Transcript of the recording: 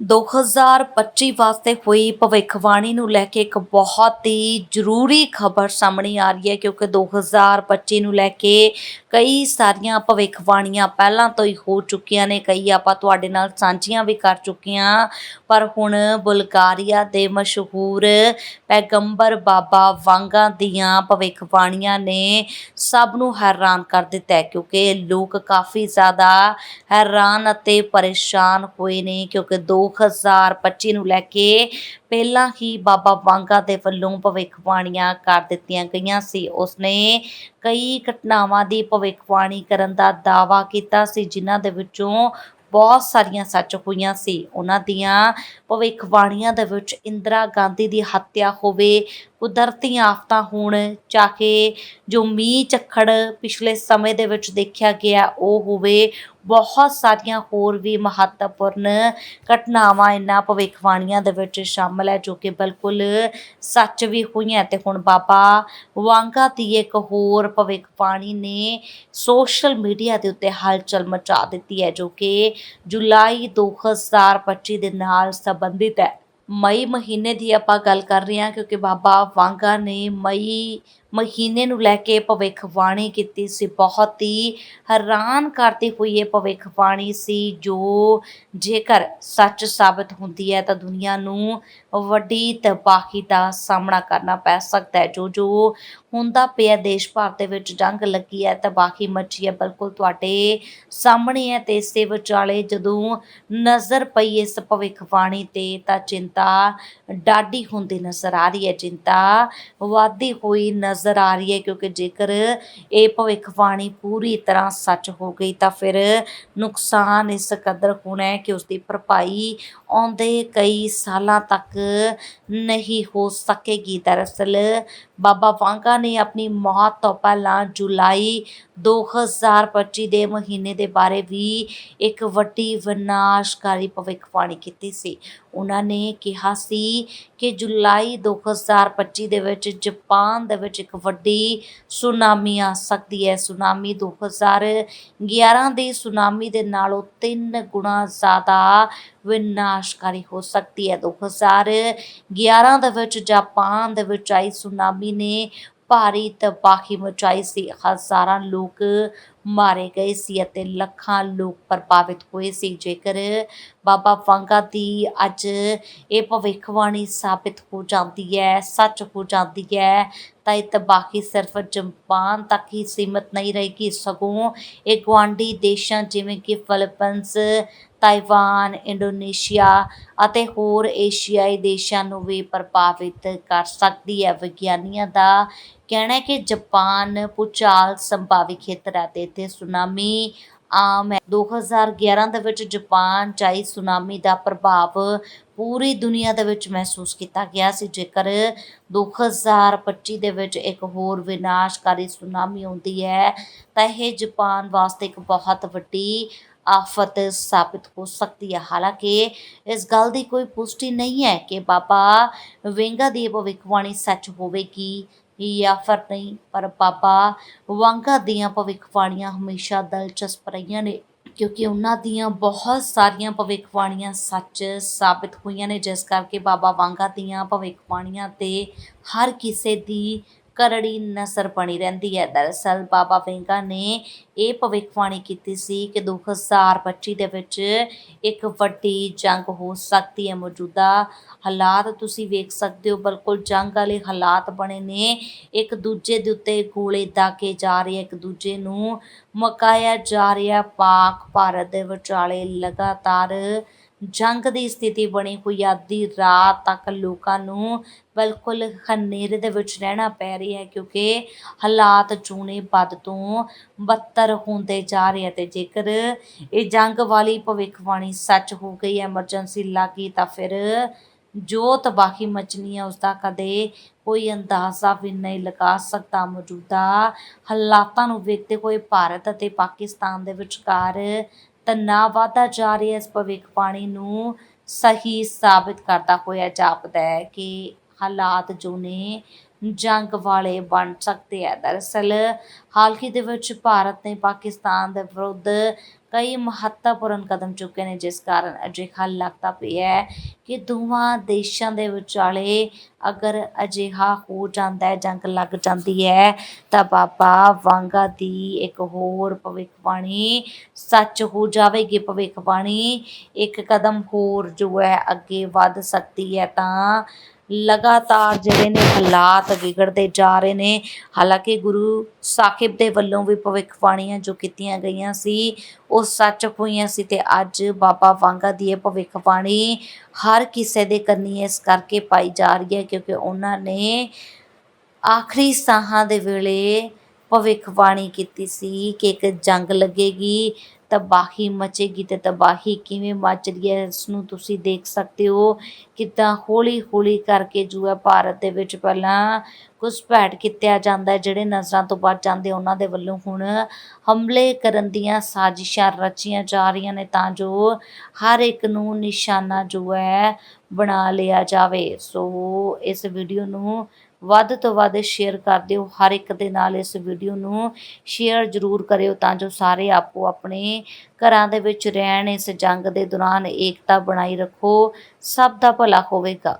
2025 ਵਾਸਤੇ ਹੋਈ ਭਵਿੱਖਬਾਣੀ ਨੂੰ ਲੈ ਕੇ ਇੱਕ ਬਹੁਤ ਹੀ ਜ਼ਰੂਰੀ ਖਬਰ ਸਾਹਮਣੇ ਆ ਰਹੀ ਹੈ, ਕਿਉਂਕਿ 2025 ਨੂੰ ਲੈ ਕੇ ਕਈ ਸਾਰੀਆਂ ਭਵਿੱਖਬਾਣੀਆਂ ਪਹਿਲਾਂ ਤੋਂ ਹੀ ਹੋ ਚੁੱਕੀਆਂ ਨੇ, ਕਈ ਆਪਾਂ ਤੁਹਾਡੇ ਨਾਲ ਸਾਂਝੀਆਂ ਵੀ ਕਰ ਚੁੱਕੀਆਂ ਪਰ ਹੁਣ ਬੁਲਗਾਰੀਆ ਦੇ ਮਸ਼ਹੂਰ ਪੈਗੰਬਰ ਬਾਬਾ ਵਾਂਗਾ ਦੀਆਂ ਭਵਿੱਖਬਾਣੀਆਂ ਨੇ ਸਭ ਨੂੰ ਹੈਰਾਨ ਕਰ ਦਿੱਤਾ ਕਿਉਂਕਿ ਲੋਕ ਕਾਫੀ ਜ਼ਿਆਦਾ ਹੈਰਾਨ ਅਤੇ ਪਰੇਸ਼ਾਨ ਹੋਏ ਨੇ, ਕਿਉਂਕਿ ਦੋ 2025 ਨੂੰ ਲੈ ਕੇ ਪਹਿਲਾਂ ਹੀ ਬਾਬਾ ਵਾਂਗਾ ਦੇ ਵੱਲੋਂ ਭਵਿੱਖਬਾਣੀਆਂ ਕਰ ਦਿੱਤੀਆਂ ਗਈਆਂ ਸੀ। ਉਸਨੇ ਕਈ ਘਟਨਾਵਾਂ ਦੀ ਭਵਿੱਖਬਾਣੀ ਕਰਨ ਦਾ ਦਾਅਵਾ ਕੀਤਾ ਸੀ, ਜਿਨ੍ਹਾਂ ਦੇ ਵਿੱਚੋਂ ਬਹੁਤ ਸਾਰੀਆਂ ਸੱਚ ਹੋਈਆਂ ਸੀ। ਉਹਨਾਂ ਦੀਆਂ ਭਵਿੱਖਬਾਣੀਆਂ ਦੇ ਵਿੱਚ ਇੰਦਰਾ ਗਾਂਧੀ ਦੀ ਹੱਤਿਆ ਹੋਵੇ, ਕੁਦਰਤੀ ਆਫਤਾਂ ਹੋਣ, ਚਾਹੇ ਜੋ ਮੀਂਹ ਝੱਖੜ ਪਿਛਲੇ ਸਮੇਂ ਦੇ ਵਿੱਚ ਦੇਖਿਆ ਗਿਆ ਉਹ ਹੋਵੇ ਬਹੁਤ ਸਾਰੀਆਂ ਹੋਰ ਵੀ ਮਹੱਤਵਪੂਰਨ ਘਟਨਾਵਾਂ ਇਹਨਾਂ ਭਵਿੱਖਬਾਣੀਆਂ ਦੇ ਵਿੱਚ ਸ਼ਾਮਲ ਹੈ, ਜੋ ਕਿ ਬਿਲਕੁਲ ਸੱਚ ਵੀ ਹੋਈਆਂ ਤੇ ਹੁਣ ਬਾਬਾ ਵਾਂਗਾ ਦੀ ਇੱਕ ਹੋਰ ਭਵਿੱਖਬਾਣੀ ਨੇ ਸੋਸ਼ਲ ਮੀਡੀਆ ਦੇ ਉੱਤੇ ਹਲਚਲ ਮਚਾ ਦਿੱਤੀ ਹੈ, ਜੋ ਕਿ ਜੁਲਾਈ 2025 ਦੇ ਨਾਲ ਸੰਬੰਧਿਤ ਹੈ। ਮਈ ਮਹੀਨੇ ਦੀ ਆਪਾਂ ਗੱਲ ਕਰ ਰਹੇ ਹਾਂ, ਕਿਉਂਕਿ ਬਾਬਾ ਵਾਂਗਾ ਨੇ ਮਈ ਮਹੀਨੇ ਨੂੰ ਲੈ ਕੇ ਭਵਿੱਖਬਾਣੀ ਕੀਤੀ ਸੀ, ਬਹੁਤ ਹੀ ਹੈਰਾਨ ਕਰਦੀ ਹੋਈ ਇਹ ਭਵਿੱਖਬਾਣੀ ਸੀ ਜੋ ਜੇਕਰ ਸੱਚ ਸਾਬਤ ਹੁੰਦੀ ਹੈ ਤਾਂ ਦੁਨੀਆ ਨੂੰ ਵੱਡੀ ਤਬਾਹੀ ਦਾ ਸਾਹਮਣਾ ਕਰਨਾ ਪੈ ਸਕਦਾ ਹੈ। ਜੋ ਜੋ ਹੁੰਦਾ ਪਿਆ ਦੇਸ਼ ਭਰ ਦੇ ਵਿੱਚ ਜੰਗ ਲੱਗੀ ਹੈ, ਤਬਾਹੀ ਮੱਚੀ ਹੈ, ਬਿਲਕੁਲ ਤੁਹਾਡੇ ਸਾਹਮਣੇ ਹੈ ਤੇ ਇਸੇ ਵਿਚਾਲੇ ਜਦੋਂ ਨਜ਼ਰ ਪਈ ਇਸ ਭਵਿੱਖਬਾਣੀ ਤੇ ਤਾਂ ਚਿੰਤਾ ਡਾਢੀ ਹੁੰਦੀ ਨਜ਼ਰ ਆ ਰਹੀ ਹੈ। ਚਿੰਤਾ ਵਾਧੀ ਹੋਈ ਨਜ਼ਰ ਆ ਰਹੀ ਹੈ ਕਿਉਂਕਿ ਜੇਕਰ ਇਹ ਭਵਿੱਖਬਾਣੀ ਪੂਰੀ ਤਰ੍ਹਾਂ ਸੱਚ ਹੋ ਗਈ ਤਾਂ ਫਿਰ ਨੁਕਸਾਨ ਇਸ ਕਦਰ ਹੋਣਾ ਹੈ ਕਿ ਉਸ ਦੀ ਭਰਪਾਈ ਆਉਂਦੇ ਕਈ ਸਾਲਾਂ ਤੱਕ ਨਹੀਂ ਹੋ ਸਕੇਗੀ। ਦਰਅਸਲ ਬਾਬਾ ਵਾਂਗਾ ਨੇ ਆਪਣੀ ਮੌਤ ਤੋਂ ਪਹਿਲਾਂ ਜੁਲਾਈ 2025 ਦੇ ਮਹੀਨੇ ਦੇ ਬਾਰੇ ਵੀ ਇੱਕ ਵੱਡੀ ਵਿਨਾਸ਼ਕਾਰੀ ਭਵਿੱਖਬਾਣੀ ਕੀਤੀ ਸੀ। ਉਹਨਾਂ ਨੇ ਕਿਹਾ ਸੀ ਕਿ ਜੁਲਾਈ 2025 ਦੇ ਵਿੱਚ ਜਾਪਾਨ ਦੇ ਵਿੱਚ ਇੱਕ ਵੱਡੀ ਸੁਨਾਮੀ ਆ ਸਕਦੀ ਹੈ। ਸੁਨਾਮੀ 2011 ਦੀ ਸੁਨਾਮੀ ਦੇ ਨਾਲੋਂ 3 ਗੁਣਾ ਜ਼ਿਆਦਾ ਵਿਨਾਸ਼ਕਾਰੀ ਹੋ ਸਕਦੀ ਹੈ। 2011 ਦੇ ਵਿੱਚ ਜਾਪਾਨ ਦੇ ਵਿੱਚ ਆਈ ਸੁਨਾਮੀ ਨੇ ਭਾਰੀ ਤਬਾਹੀ ਮਚਾਈ ਸੀ। ਹਜ਼ਾਰਾਂ ਲੋਕ ਮਾਰੇ ਗਏ ਸੀ ਅਤੇ ਲੱਖਾਂ ਲੋਕ ਪ੍ਰਭਾਵਿਤ ਹੋਏ ਸੀ। ਜੇਕਰ ਬਾਬਾ ਵਾਂਗਾ ਦੀ ਅੱਜ ਇਹ ਭਵਿੱਖਬਾਣੀ ਸਾਬਿਤ ਹੋ ਜਾਂਦੀ ਹੈ, ਸੱਚ ਹੋ ਜਾਂਦੀ ਹੈ, ਤਾਂ ਇਹ ਤਬਾਹੀ ਸਿਰਫ ਜਪਾਨ ਤੱਕ ਹੀ ਸੀਮਤ ਨਹੀਂ ਰਹੇਗੀ। ਸਗੋਂ ਇਹ ਗੁਆਂਢੀ ਦੇਸ਼ਾਂ ਜਿਵੇਂ ਕਿ ਫਿਲੀਪੀਨਸ ਤਾਈਵਾਨ ਇੰਡੋਨੇਸ਼ੀਆ ਅਤੇ ਹੋਰ ਏਸ਼ੀਆਈ ਦੇਸ਼ਾਂ ਨੂੰ ਵੀ ਪ੍ਰਭਾਵਿਤ ਕਰ ਸਕਦੀ ਹੈ। ਵਿਗਿਆਨੀਆਂ ਦਾ ਕਹਿਣਾ ਹੈ ਕਿ ਜਾਪਾਨ, ਭੂਚਾਲ ਸੰਭਾਵੀ ਖੇਤਰ ਹੈ ਅਤੇ ਇੱਥੇ ਸੁਨਾਮੀ ਆਮ ਹੈ। 2011 ਦੇ ਵਿੱਚ ਜਾਪਾਨ 'ਚ ਆਈ ਸੁਨਾਮੀ ਦਾ ਪ੍ਰਭਾਵ ਪੂਰੀ ਦੁਨੀਆ ਦੇ ਵਿੱਚ ਮਹਿਸੂਸ ਕੀਤਾ ਗਿਆ ਸੀ। ਜੇਕਰ 2025 ਦੇ ਵਿੱਚ ਇੱਕ ਹੋਰ ਵਿਨਾਸ਼ਕਾਰੀ ਸੁਨਾਮੀ ਆਉਂਦੀ ਹੈ, ਤਾਂ ਇਹ ਜਾਪਾਨ ਵਾਸਤੇ ਇੱਕ ਬਹੁਤ ਵੱਡੀ ਆਫਤ ਸਾਬਿਤ ਹੋ ਸਕਦੀ ਹੈ। ਹਾਲਾਂਕਿ ਇਸ ਗੱਲ ਦੀ ਕੋਈ ਪੁਸ਼ਟੀ ਨਹੀਂ ਹੈ ਕਿ ਬਾਬਾ ਵੇਂਗਾ ਦੀ ਭਵਿੱਖਬਾਣੀ ਸੱਚ ਹੋਵੇਗੀ ਜਾਂ ਫਿਰ ਨਹੀਂ, ਪਰ ਬਾਬਾ ਵਾਂਗਾ ਦੀਆਂ ਭਵਿੱਖਬਾਣੀਆਂ ਹਮੇਸ਼ਾ ਦਿਲਚਸਪ ਰਹੀਆਂ ਨੇ, ਕਿਉਂਕਿ ਉਹਨਾਂ ਦੀਆਂ ਬਹੁਤ ਸਾਰੀਆਂ ਭਵਿੱਖਬਾਣੀਆਂ ਸੱਚ ਸਾਬਿਤ ਹੋਈਆਂ ਨੇ, ਜਿਸ ਕਰਕੇ ਬਾਬਾ ਵਾਂਗਾ ਦੀਆਂ ਭਵਿੱਖਬਾਣੀਆਂ ਤੇ ਹਰ ਕਿਸੇ ਦੀ ਕਰੜੀ ਨਸਰ ਬਣੀ ਰਹਿੰਦੀ ਹੈ। ਦਰਅਸਲ ਬਾਬਾ ਵੇਂਗਾ ਨੇ ਇਹ ਭਵਿੱਖਬਾਣੀ ਕੀਤੀ ਸੀ ਕਿ 2025 ਦੇ ਵਿੱਚ ਇੱਕ ਵੱਡੀ ਜੰਗ ਹੋ ਸਕਦੀ ਹੈ। ਮੌਜੂਦਾ ਹਾਲਾਤ ਤੁਸੀਂ ਵੇਖ ਸਕਦੇ ਹੋ, ਬਿਲਕੁਲ ਜੰਗ ਵਾਲੇ ਹਾਲਾਤ ਬਣੇ ਨੇ। ਇੱਕ ਦੂਜੇ ਦੇ ਉੱਤੇ ਗੋਲੇ ਦਾਕੇ ਜਾ ਰਹੇ ਇੱਕ ਦੂਜੇ ਨੂੰ ਮਕਾਇਆ ਜਾ ਰਿਹਾ। ਪਾਕ, ਭਾਰਤ ਦੇ ਵਿਚਾਲੇ ਲਗਾਤਾਰ ਜੰਗ ਦੀ ਸਥਿਤੀ ਬਣੀ ਹੋਈ ਆ, ਅੱਧੀ ਰਾਤ ਤੱਕ ਲੋਕਾਂ ਨੂੰ ਬਿਲਕੁਲ ਹਨੇਰੇ ਦੇ ਵਿੱਚ ਰਹਿਣਾ ਪੈ ਰਿਹਾ ਹੈ ਕਿਉਂਕਿ ਹਾਲਾਤ ਚੂਨੇ ਵੱਧ ਤੋਂ ਬੱਤਰ ਹੁੰਦੇ ਜਾ ਰਹੇ ਆ ਜੇਕਰ ਇਹ ਜੰਗ ਵਾਲੀ ਭਵਿੱਖਬਾਣੀ ਸੱਚ ਹੋ ਗਈ, ਐਮਰਜੈਂਸੀ ਲੱਗੀ ਤਾਂ ਫਿਰ ਜੋ ਤਬਾਹੀ ਮਚਣੀ ਹੈ ਉਸ ਦਾ ਕਦੇ ਕੋਈ ਅੰਦਾਜ਼ਾ ਵੀ ਨਹੀਂ ਲਗਾ ਸਕਦਾ। ਮੌਜੂਦਾ ਹਾਲਾਤਾਂ ਨੂੰ ਵੇਖਦੇ ਹੋਏ ਭਾਰਤ ਅਤੇ ਪਾਕਿਸਤਾਨ ਦੇ ਵਿਚਕਾਰ ਤਣਾਅ ਵਧਦਾ ਜਾ ਰਿਹਾ ਇਸ ਭਵਿੱਖਬਾਣੀ ਨੂੰ ਸਹੀ ਸਾਬਿਤ ਕਰਦਾ ਹੋਇਆ ਜਾਪਦਾ ਹੈ ਕਿ ਹਾਲਾਤ ਜੋ ਨੇ ਜੰਗ ਵਾਲੇ ਬਣ ਸਕਦੇ ਆ। ਦਰਅਸਲ, ਹਾਲ ਹੀ ਦੇ ਵਿੱਚ ਭਾਰਤ ਨੇ ਪਾਕਿਸਤਾਨ ਦੇ ਵਿਰੁੱਧ ਕਈ ਮਹੱਤਵਪੂਰਨ ਕਦਮ ਚੁੱਕੇ ਨੇ, ਜਿਸ ਕਾਰਨ ਅਜਿਹਾ ਲੱਗਦਾ ਪਿਆ ਹੈ ਕਿ ਦੋਵਾਂ ਦੇਸ਼ਾਂ ਦੇ ਵਿਚਾਲੇ ਅਗਰ ਅਜਿਹਾ ਹੋ ਜਾਂਦਾ ਹੈ, ਜੰਗ ਲੱਗ ਜਾਂਦੀ ਹੈ, ਤਾਂ ਬਾਬਾ ਵਾਂਗਾ ਦੀ ਇੱਕ ਹੋਰ ਭਵਿੱਖਬਾਣੀ ਸੱਚ ਹੋ ਜਾਵੇਗੀ। ਭਵਿੱਖਬਾਣੀ ਇੱਕ ਕਦਮ ਹੋਰ ਜੋ ਹੈ, ਅੱਗੇ ਵੱਧ ਸਕਦੀ ਹੈ, ਤਾਂ ਲਗਾਤਾਰ ਜਿਹੜੇ ਨੇ ਹਾਲਾਤ ਵਿਗੜਦੇ ਜਾ ਰਹੇ ਨੇ। ਹਾਲਾਂਕਿ ਗੁਰੂ ਸਾਹਿਬ ਦੇ ਵੱਲੋਂ ਵੀ ਭਵਿੱਖਬਾਣੀਆਂ ਜੋ ਕੀਤੀਆਂ ਗਈਆਂ ਸੀ, ਉਹ ਸੱਚ ਹੋਈਆਂ ਸੀ ਤੇ ਅੱਜ ਬਾਬਾ ਵਾਂਗਾ ਦੀ ਇਹ ਭਵਿੱਖਬਾਣੀ ਹਰ ਕਿਸੇ ਦੇ ਕੰਨੀ ਇਸ ਕਰਕੇ ਪਾਈ ਜਾ ਰਹੀ ਹੈ ਕਿਉਂਕਿ ਉਹਨਾਂ ਨੇ ਆਖਰੀ ਸਾਹਾਂ ਦੇ ਵੇਲੇ ਭਵਿੱਖਬਾਣੀ ਕੀਤੀ ਸੀ ਕਿ ਇੱਕ ਜੰਗ ਲੱਗੇਗੀ ਤਬਾਹੀ ਮਚੇਗੀ ਤੇ ਤਬਾਹੀ ਕਿਵੇਂ ਮਚ ਰਹੀ ਹੈ ਇਸ ਨੂੰ ਤੁਸੀਂ ਦੇਖ ਸਕਦੇ ਹੋ। ਕਿੱਦਾਂ ਹੌਲੀ ਹੌਲੀ ਕਰਕੇ ਜੋ ਹੈ, ਭਾਰਤ ਦੇ ਵਿੱਚ ਪਹਿਲਾਂ ਘੁਸਪੈਠ ਕੀਤਾ ਜਾਂਦਾ ਹੈ, ਜਿਹੜੇ ਨਜ਼ਰਾਂ ਤੋਂ ਬਚ ਜਾਂਦੇ, ਉਹਨਾਂ ਦੇ ਵੱਲੋਂ ਹੁਣ ਹਮਲੇ ਕਰਨ ਦੀਆਂ ਸਾਜ਼ਿਸ਼ਾਂ ਰਚੀਆਂ ਜਾ ਰਹੀਆਂ ਨੇ ਤਾਂ ਜੋ ਹਰ ਇੱਕ ਨੂੰ ਨਿਸ਼ਾਨਾ ਜੋ ਹੈ, ਬਣਾ ਲਿਆ ਜਾਵੇ। ਸੋ ਇਸ ਵੀਡੀਓ ਨੂੰ ਵੱਧ ਤੋਂ ਵੱਧ ਸ਼ੇਅਰ ਕਰ ਦਿਓ। ਹਰ ਇੱਕ ਦੇ ਨਾਲ ਇਸ ਵੀਡੀਓ ਨੂੰ ਸ਼ੇਅਰ ਜ਼ਰੂਰ ਕਰਿਓ ਤਾਂ ਜੋ ਸਾਰੇ ਆਪੋ ਆਪਣੇ ਘਰਾਂ ਦੇ ਵਿੱਚ ਰਹਿਣ, ਇਸ ਜੰਗ ਦੇ ਦੌਰਾਨ ਏਕਤਾ ਬਣਾਈ ਰੱਖੋ। ਸਭ ਦਾ ਭਲਾ ਹੋਵੇਗਾ।